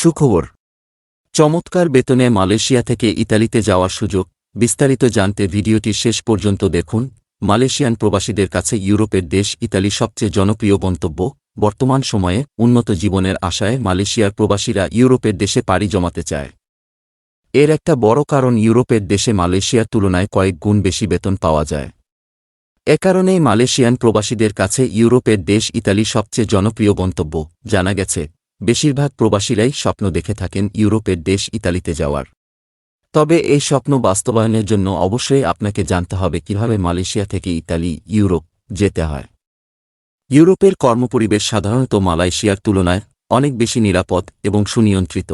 সুখবর। চমৎকার বেতনে মালয়েশিয়া থেকে ইতালিতে যাওয়ার সুযোগ। বিস্তারিত জানতে ভিডিওটি শেষ পর্যন্ত দেখুন। মালয়েশিয়ান প্রবাসীদের কাছে ইউরোপের দেশ ইতালি সবচেয়ে জনপ্রিয় গন্তব্য। বর্তমান সময়ে উন্নত জীবনের আশায় মালয়েশিয়ার প্রবাসীরা ইউরোপের দেশে পাড়ি জমাতে চায়। এর একটা বড় কারণ ইউরোপের দেশে মালয়েশিয়ার তুলনায় কয়েক গুণ বেশি বেতন পাওয়া যায়। এ কারণেই মালয়েশিয়ান প্রবাসীদের কাছে ইউরোপের দেশ ইতালি সবচেয়ে জনপ্রিয় গন্তব্য, জানা গেছে। বেশিরভাগ প্রবাসীরাই স্বপ্ন দেখে থাকেন ইউরোপের দেশ ইতালিতে যাওয়ার। তবে এই স্বপ্ন বাস্তবায়নের জন্য অবশ্যই আপনাকে জানতে হবে কীভাবে মালয়েশিয়া থেকে ইতালি, ইউরোপ যেতে হয়। ইউরোপের কর্মপরিবেশ সাধারণত মালয়েশিয়ার তুলনায় অনেক বেশি নিরাপদ এবং সুনিয়ন্ত্রিত।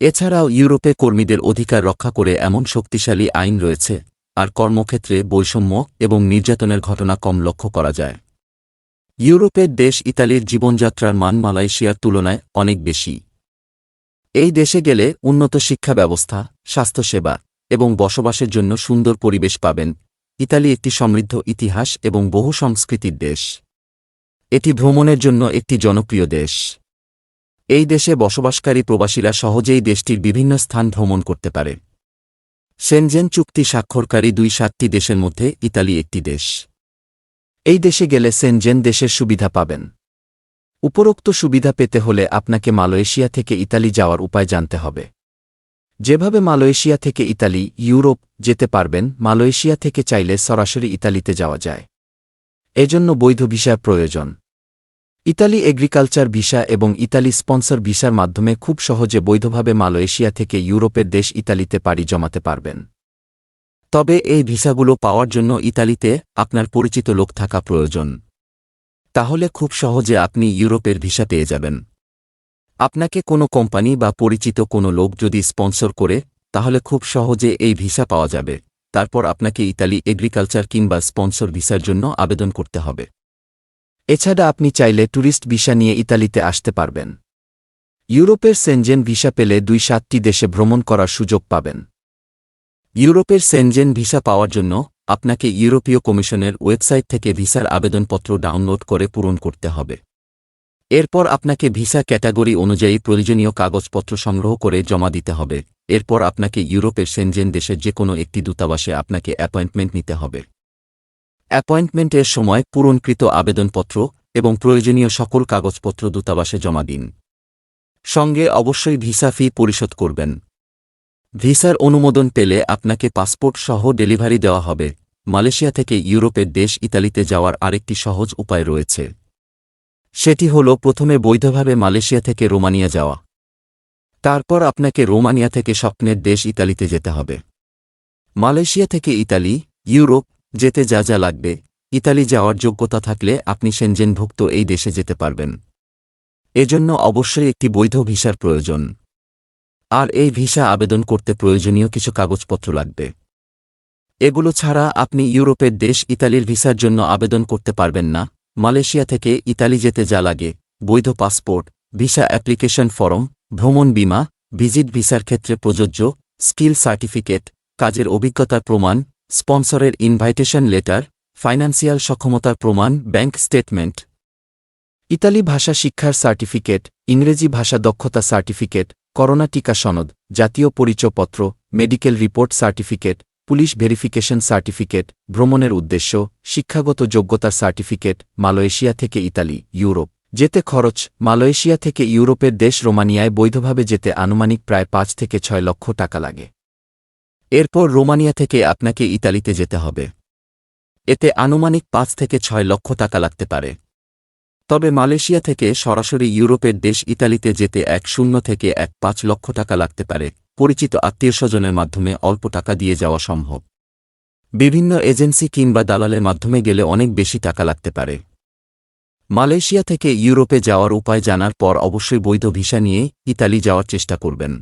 এছাড়াও ইউরোপে কর্মীদের অধিকার রক্ষা করে এমন শক্তিশালী আইন রয়েছে, আর কর্মক্ষেত্রে বৈষম্য এবং নির্যাতনের ঘটনা কম লক্ষ্য করা যায়। ইউরোপের দেশ ইতালির জীবনযাত্রার মান মালয়েশিয়ার তুলনায় অনেক বেশি। এই দেশে গেলে উন্নত শিক্ষা ব্যবস্থা, স্বাস্থ্যসেবা এবং বসবাসের জন্য সুন্দর পরিবেশ পাবেন। ইতালি একটি সমৃদ্ধ ইতিহাস এবং বহু সংস্কৃতির দেশ। এটি ভ্রমণের জন্য একটি জনপ্রিয় দেশ। এই দেশে বসবাসকারী প্রবাসীরা সহজেই দেশটির বিভিন্ন স্থান ভ্রমণ করতে পারে। সেনজেন চুক্তি স্বাক্ষরকারী দুই সাতটি দেশের মধ্যে ইতালি একটি দেশ। এই দেশে গেলে সেনজেন দেশের সুবিধা পাবেন। উপরোক্ত সুবিধা পেতে হলে আপনাকে মালয়েশিয়া থেকে ইতালি যাওয়ার উপায় জানতে হবে। যেভাবে মালয়েশিয়া থেকে ইতালি, ইউরোপ যেতে পারবেন, মালয়েশিয়া থেকে চাইলে সরাসরি ইতালিতে যাওয়া যায়। এজন্য বৈধ ভিসার প্রয়োজন। ইতালি এগ্রিকালচার ভিসা এবং ইতালি স্পন্সর ভিসার মাধ্যমে খুব সহজে বৈধভাবে মালয়েশিয়া থেকে ইউরোপের দেশ ইতালিতে পাড়ি জমাতে পারবেন। তবে এই ভিসাগুলো পাওয়ার জন্য ইতালিতে আপনার পরিচিত লোক থাকা প্রয়োজন। তাহলে খুব সহজে আপনি ইউরোপের ভিসা পেয়ে যাবেন। আপনাকে কোনো কোম্পানি বা পরিচিত কোনো লোক যদি স্পন্সর করে, তাহলে খুব সহজে এই ভিসা পাওয়া যাবে। তারপর আপনাকে ইতালি এগ্রিকালচার কিংবা স্পন্সর ভিসার জন্য আবেদন করতে হবে। এছাড়া আপনি চাইলে ট্যুরিস্ট ভিসা নিয়ে ইতালিতে আসতে পারবেন। ইউরোপের সেনজেন ভিসা পেলে দুই সাতটি দেশে ভ্রমণ করার সুযোগ পাবেন। ইউরোপের সেনজেন ভিসা পাওয়ার জন্য আপনাকে ইউরোপীয় কমিশনের ওয়েবসাইট থেকে ভিসার আবেদনপত্র ডাউনলোড করে পূরণ করতে হবে। এরপর আপনাকে ভিসা ক্যাটাগরি অনুযায়ী প্রয়োজনীয় কাগজপত্র সংগ্রহ করে জমা দিতে হবে। এরপর আপনাকে ইউরোপের সেনজেন দেশের যে কোনো একটি দূতাবাসে আপনাকে অ্যাপয়েন্টমেন্ট নিতে হবে। অ্যাপয়েন্টমেন্টের সময় পূরণকৃত আবেদনপত্র এবং প্রয়োজনীয় সকল কাগজপত্র দূতাবাসে জমা দিন। সঙ্গে অবশ্যই ভিসা ফি পরিশোধ করবেন। ভিসার অনুমোদন পেলে আপনাকে পাসপোর্ট সহ ডেলিভারি দেওয়া হবে। মালয়েশিয়া থেকে ইউরোপের দেশ ইতালিতে যাওয়ার আরেকটি সহজ উপায় রয়েছে। সেটি হল প্রথমে বৈধভাবে মালয়েশিয়া থেকে রোমানিয়া যাওয়া। তারপর আপনাকে রোমানিয়া থেকে স্বপ্নের দেশ ইতালিতে যেতে হবে। মালয়েশিয়া থেকে ইতালি, ইউরোপ, যেতে যা যা লাগবে, ইতালি যাওয়ার যোগ্যতা থাকলে আপনি সেনজেনভুক্ত এই দেশে যেতে পারবেন। এজন্য অবশ্যই একটি বৈধ ভিসার প্রয়োজন। আর এই ভিসা আবেদন করতে প্রয়োজনীয় কিছু কাগজপত্র লাগবে। এগুলো ছাড়া আপনি ইউরোপের দেশ ইতালির ভিসার জন্য আবেদন করতে পারবেন না। মালয়েশিয়া থেকে ইতালি যেতে যা লাগে। বৈধ পাসপোর্ট, ভিসা অ্যাপ্লিকেশন ফরম, ভ্রমণ বিমা, ভিজিট ভিসার ক্ষেত্রে প্রযোজ্য, স্কিল সার্টিফিকেট, কাজের অভিজ্ঞতার প্রমাণ, স্পন্সরের ইনভাইটেশন লেটার, ফাইন্যান্সিয়াল সক্ষমতার প্রমাণ, ব্যাংক স্টেটমেন্ট। ইতালি ভাষা শিক্ষার সার্টিফিকেট, ইংরেজি ভাষা দক্ষতা সার্টিফিকেট করোনা টিকা সনদ, জাতীয় পরিচয়পত্র, medical report certificate, police verification certificate, ভ্রমণের উদ্দেশ্য, শিক্ষাগত যোগ্যতার সার্টিফিকেট, মালয়েশিয়া থেকে ইতালি, ইউরোপ। যেতে খরচ, মালয়েশিয়া থেকে ইউরোপের দেশ রোমানিয়ায় বৈধভাবে যেতে আনুমানিক প্রায় পাঁচ থেকে ছয় লক্ষ টাকা লাগে। এরপর রোমানিয়া থেকে আপনাকে ইতালিতে যেতে হবে। এতে আনুমানিক পাঁচ থেকে ছয় লক্ষ টাকা লাগতে পারে। তবে মালয়েশিয়া থেকে সরাসরি ইউরোপের দেশ ইতালিতে যেতে এক শূন্য থেকে এক পাঁচ লক্ষ টাকা লাগতে পারে, পরিচিত আত্মীয় স্বজনের মাধ্যমে অল্প টাকা দিয়ে যাওয়া সম্ভব। বিভিন্ন এজেন্সি কিংবা দালালের মাধ্যমে গেলে অনেক বেশি টাকা লাগতে পারে। মালয়েশিয়া থেকে ইউরোপে যাওয়ার উপায় জানার পর অবশ্যই বৈধ ভিসা নিয়ে ইতালি যাওয়ার চেষ্টা করবেন।